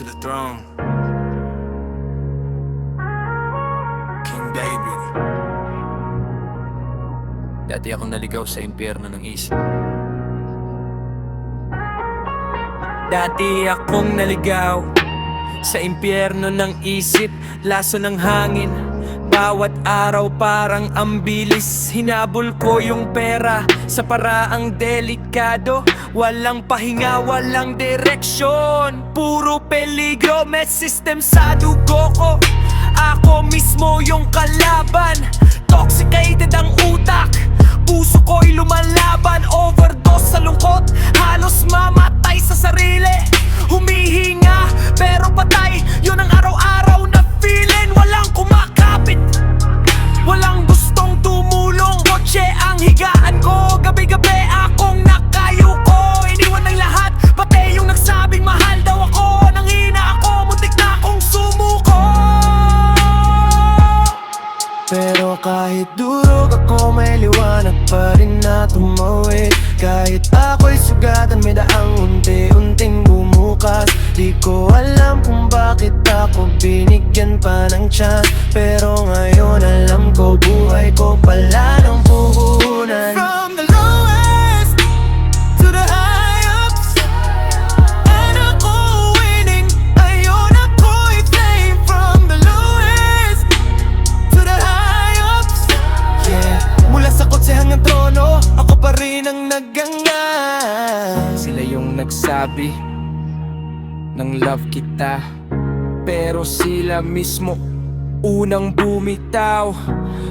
to the throne. King David. Dati akong naligaw sa impyerno ng isip. Dati akong naligaw sa impyerno ng isip, laso ng hangin. Bawat araw parang ang Hinabol ko yung pera sa paraang delikado. Walang pahinga, walang direksyon. Puro peligro, may system sa dugo ko. Ako mismo yung kalaban. Toxicated ang utak Gabi-gabi akong nakayuko. Iniwan ng lahat Pati yung nagsabing mahal daw ako. Nangina ako Muntik na akong sumuko. Pero kahit durog ako may liwanag pa rin na tumawid. Kahit ako'y sugatan may daang unti-unting bumukas. Di ko alam kung bakit ako binigyan pa ng chance. Pero ngayon alam ko buhay ko pala ng puhunan nagsabi ng love kita. Pero sila mismo unang bumitaw.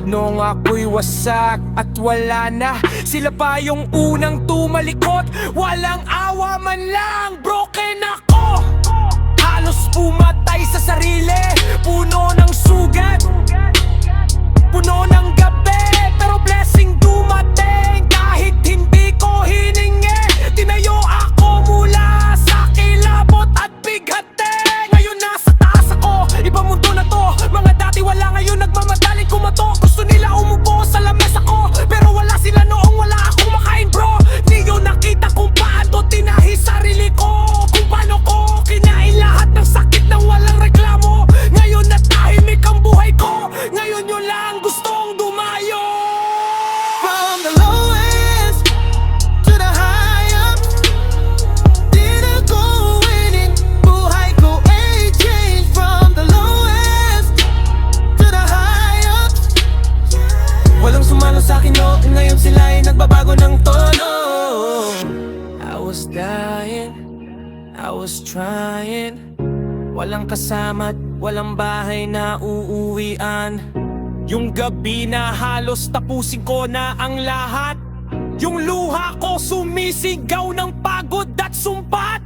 Nung ako'y wasak at wala na Sila pa yung unang tumalikot. Walang awa man lang Broken ako was dying, I was trying. Walang kasama at walang bahay na uuwian. Yung gabi na halos tapusin ko na ang lahat. Yung luha ko sumisigaw ng pagod at sumpat